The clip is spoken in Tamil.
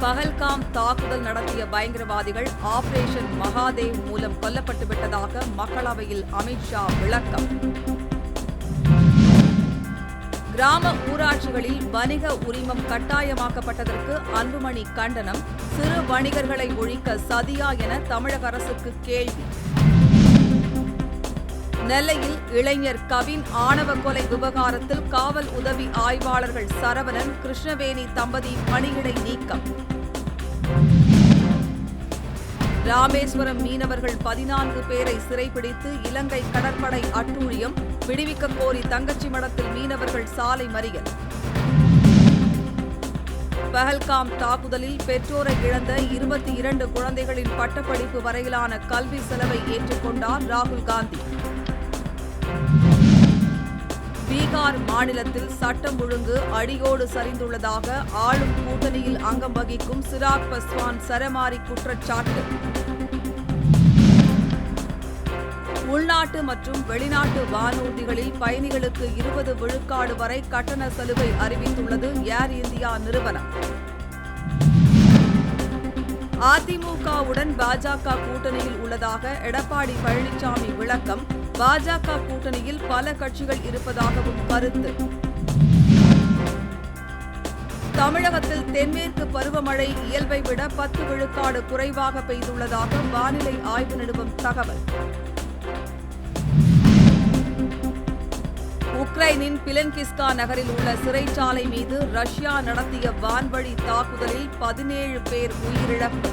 பகல்காம் தாக்குதல் நடத்திய பயங்கரவாதிகள் ஆபரேஷன் மகாதேவ் மூலம் கொல்லப்பட்டு விட்டதாக மக்களவையில் அமித்ஷா விளக்கம். கிராம ஊராட்சிகளில் வணிக உரிமம் கட்டாயமாக்கப்பட்டதற்கு அன்புமணி கண்டனம் சிறு வணிகர்களை ஒழிக்க சதியா என தமிழக அரசுக்கு கேள்வி. நெல்லையில் இளைஞர் கவின் ஆணவ கொலை விவகாரத்தில் காவல் உதவி ஆய்வாளர்கள் சரவணன் கிருஷ்ணவேணி தம்பதி பணியிடை நீக்கம். ராமேஸ்வரம் மீனவர்கள் பதினான்கு பேரை சிறைபிடித்து இலங்கை கடற்படை அட்டூழியம் விடுவிக்க கோரி தங்கச்சி மடத்தில் மீனவர்கள் சாலை மறியல். பஹல்காம் தாக்குதலில் பெற்றோரை இழந்த இருபத்தி இரண்டு குழந்தைகளின் பட்டப்படிப்பு வரையிலான கல்வி செலவை ஏற்றுக்கொண்டார் ராகுல் காந்தி. பீகார் மாநிலத்தில் சட்டம் ஒழுங்கு அடியோடு சரிந்துள்ளதாக ஆளும் கூட்டணியில் அங்கம் வகிக்கும் சிராக் பஸ்வான் சரமாரி குற்றச்சாட்டு. உள்நாட்டு மற்றும் வெளிநாட்டு வானூர்திகளில் பயணிகளுக்கு இருபது விழுக்காடு வரை கட்டண சலுகை அறிவித்துள்ளது ஏர் இந்தியா நிறுவனம். அதிமுகவுடன் பாஜக கூட்டணியில் உள்ளதாக எடப்பாடி பழனிசாமி விளக்கம். பாஜக கூட்டணியில் பல கட்சிகள் இருப்பதாகவும் கருத்து. தமிழகத்தில் தென்மேற்கு பருவமழை இயல்பை விட பத்து விழுக்காடு குறைவாக பெய்துள்ளதாக வானிலை ஆய்வு நிறுவனம் தகவல். உக்ரைனின் பிலன்கிஸ்கா நகரில் உள்ள சிறைச்சாலை மீது ரஷ்யா நடத்திய வான்வழி தாக்குதலில் பதினேழு பேர் உயிரிழப்பு.